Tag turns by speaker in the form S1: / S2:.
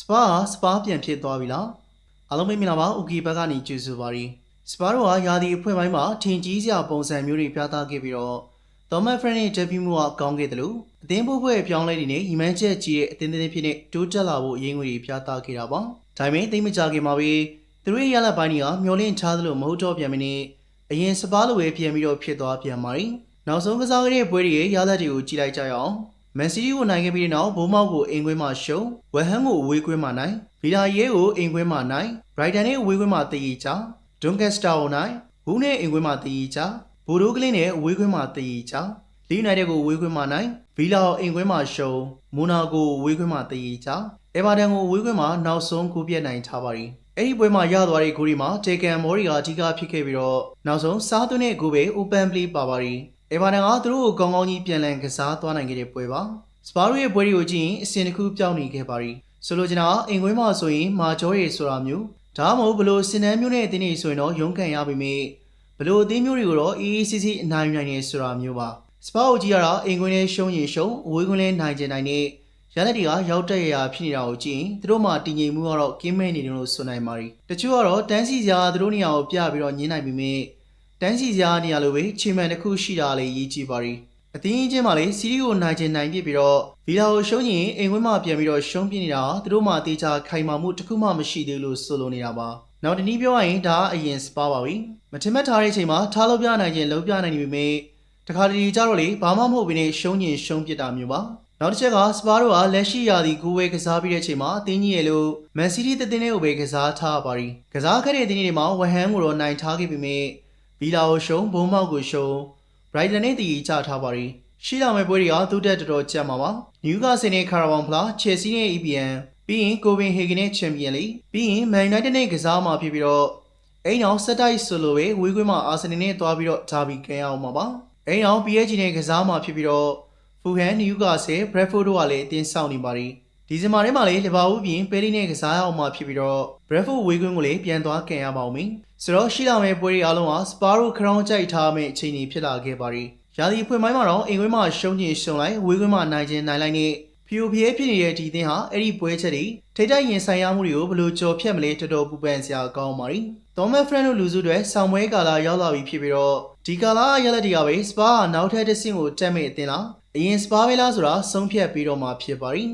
S1: စပါကစပါပြန်ဖြစ်သွားပြီလားအားလုံးပဲမင်္ဂလာပါဥကီဘက်ကနေကြိုဆိုပါရီစပါတို့ဟာယာဒီအဖွင့်ပိုင်းမှာထင်ကြီးစရာပုံစံမျိုးတွေပြသခဲ့ပြီးတော့တော်မတ်ဖရန်ရဲ့ဒက်ဗျူးမှုကကောင်းခဲ့တယ်လို့အသင်းဖို့ဖွဲ့ပြောင်းလဲနေနဲ့ရီမန်းချက်ကြီးရဲ့အသင်းသတင်းဖြစ်နေတိုးတက်လာဖို့အရေးငွေတွေပြသခဲ့တာပါဒါပေမဲ့သိမကြခင်မှာပဲသူတို့ရဲ့ရလဒ်ပိုင်းတွေကမျောလင့်ချသလိုမဟုတ်တော့ပြန်မနေအရင်စပါလိုပဲပြန်ပြီးတော့ဖြစ်သွားပြန်ပါရီနောက်ဆုံးကစားခဲ့တဲ့ပွဲတွေရဲ့ရလဒ်တွေကိုကြည့်လိုက်ကြရအောင် မန်စီးတီးကိုနိုင်ခဲ့ပြီးတဲ့နောက်ဘိုးမောက်ကိုအိမ်ခွင်းမှာရှုံးဝက်ဟမ်ကိုအဝေးခွင်းမှာနိုင်ဗီလာရဲကိုအိမ်ခွင်းမှာနိုင်ဘရိုက်တန်နဲ့အဝေးခွင်းမှာတည်ရီချဒွန်ကက်စတာကိုနိုင်ဘူးနဲ့အိမ်ခွင်းမှာတည်ရီချဘိုဒိုကလင်းနဲ့အဝေးခွင်းမှာတည်ရီချလီယူနိုက်တက်ကိုအဝေးခွင်းမှာနိုင်ဗီလာကိုအိမ်ခွင်းမှာရှုံးမိုနာကိုအဝေးခွင်းမှာတည်ရီချအေဗာတန်ကိုအဝေးခွင်းမှာနောက်ဆုံးကိုပြတ်နိုင်ထားပါရီအဲ့ဒီပွဲမှာရသွားတဲ့ဂိုးဒီမှာတေကန်မော်ရီကအဓိကဖြစ်ခဲ့ပြီးတော့နောက်ဆုံးစားသွင်းတဲ့ဂိုးပဲ open play ပါပါရီ အေဗာတန်ကသူတို့ကိုကောင်းကောင်းကြီးပြန်လည်ကစားသွားနိုင်ခဲ့တဲ့ပွဲပါစပါရိုရဲ့ပွဲတွေကိုကြည့်ရင်အစင်တစ်ခုပြောင်းနေခဲ့ပါပြီဆိုလိုချင်တာအိမ်ခွင်းမှာဆိုရင်မာကျော်ရီဆိုတာမျိုးဒါမှမဟုတ်ဘလို့စင်နှန်းမျိုးနဲ့အတင်းနေဆိုရင်တော့ရုန်းကန်ရပါမယ်ဘလို့အတင်းမျိုးတွေကိုတော့အေးအေးဆေးဆေးအနိုင်နိုင်နေဆိုတာမျိုးပါစပါကိုကြည့်ရတာအိမ်ခွင်းနဲ့ရှုံးရင်ရှုံးအဝေးခွင်းနဲ့နိုင်ကျင်နိုင်တဲ့ရလက်တွေကရောက်တက်ရရဖြစ်နေတာကိုကြည့်ရင်သူတို့မှတည်ငြိမ်မှုကတော့ကင်းမဲ့နေတယ်လို့ဆိုနိုင်ပါ ರಿ တချို့ကတော့တန်းစီစရာသူတို့နေရာကိုပြပြီးတော့ညင်းနိုင်ပြီမြ တန်းစီစရာနေရာလိုပဲချီမန်တစ်ခုရှိတာလေးရေးကြည့်ပါ ರಿ အသင်းကြီးချင်းမှလည်းစီးရီကိုနိုင်ချင်နိုင်ပြစ်ပြီးတော့ဗီလာကိုရှုံးရင်အိမ်ခွင်းမှာပြန်ပြီးတော့ရှုံးပြနေတာသူတို့မှတေချာခိုင်မာမှုတစ်ခုမှမရှိသေးလို့ဆိုလိုနေတာပါနောက်တနည်းပြောရရင်ဒါကအရင်စပါပါပြီမထင်မှတ်ထားတဲ့အချိန်မှာထားလို့ပြနိုင်ခြင်းလုံးပြနိုင်နေပြီမေတခါတလေကြတော့လေဘာမှမဟုတ်ဘဲနဲ့ရှုံးရင်ရှုံးပြစ်တာမျိုးပါနောက်တစ်ချက်ကစပါတို့ကလက်ရှိရာသီကိုဝဲကစားပြီးတဲ့အချိန်မှာအသင်းကြီးရဲ့လို့မန်စီးတီးတသင်းလေးကိုပဲကစားထားပါရီကစားခဲ့တဲ့အသင်းကြီးတွေမှာဝဟန်ကိုတော့နိုင်ထားခဲ့ပြီမေ ဗီလာကိုရှုံးဘုံမောက်ကိုရှုံးဘရိုက်တန်နဲ့တည်ကြထားပါရီရှိလာမယ့်ပွဲတွေကသူ့တက်တော်တော်ကြက်မှာပါနယူကာဆယ်နဲ့ကာရာဗန်ဖလာချယ်ဆီနဲ့ EPN ပြီးရင်ကိုပင်ဟေဂန်နဲ့ချန်ပီယံလိပြီးရင်မန်ယူနိုက်တက်နဲ့ကစားမှာဖြစ်ပြီးတော့အိမ်အောင်ဆက်တိုက်ဆိုလိုပဲဝေးကွင်းမှာအာဆင်နယ်နဲ့တွားပြီးတော့ဂျာဘီကန်ရအောင်မှာပါအိမ်အောင် PSG နဲ့ကစားမှာဖြစ်ပြီးတော့ဖူဟန်နယူကာဆယ်ဘရက်ဖို့တို့ကလည်းအတင်းဆောင်နေပါရီ ဒီဇင်ဘာထဲမှာလေလီဗာပူးပြင်ပဲလီနဲ့ကစားရအောင်မှာဖြစ်ပြီးတော့ Bradford ဝေးကွင်းကိုလည်းပြန်သွားကန်ရပါဦးမင်းဆိုတော့ရှိလာမယ့်ပွဲတွေအားလုံးဟာ Sparrow ခရောင်းကြိုက်ထားမယ့်အချိန်ကြီးဖြစ်လာခဲ့ပါရီရာသီဖွင့်ပိုင်းမှာတော့အိမ်ကွင်းမှာရှုံးခြင်းရှုံးလိုက်ဝေးကွင်းမှာနိုင်ခြင်းနိုင်လိုက်နဲ့ POPA ဖြစ်နေတဲ့ဒီအသင်းဟာအဲ့ဒီပွဲချက်တွေထိတိုက်ရင်ဆိုင်ရမှုတွေကိုဘယ်လိုကြော်ဖြတ်မလဲတော်တော်ပူပန်စရာကောင်းပါရီသောမတ်ဖရန်တို့လူစုတွေဆောင်းပွဲကာလာရောက်လာပြီဖြစ်ပြီးတော့ဒီကာလာရလက်တွေကပဲ Spa ကနောက်ထပ်တစ်ဆင့်ကိုတက်မဲ့အသင်းလားအရင် Spa ပဲလားဆိုတာဆုံးဖြတ်ပြီးတော့မှဖြစ်ပါရီ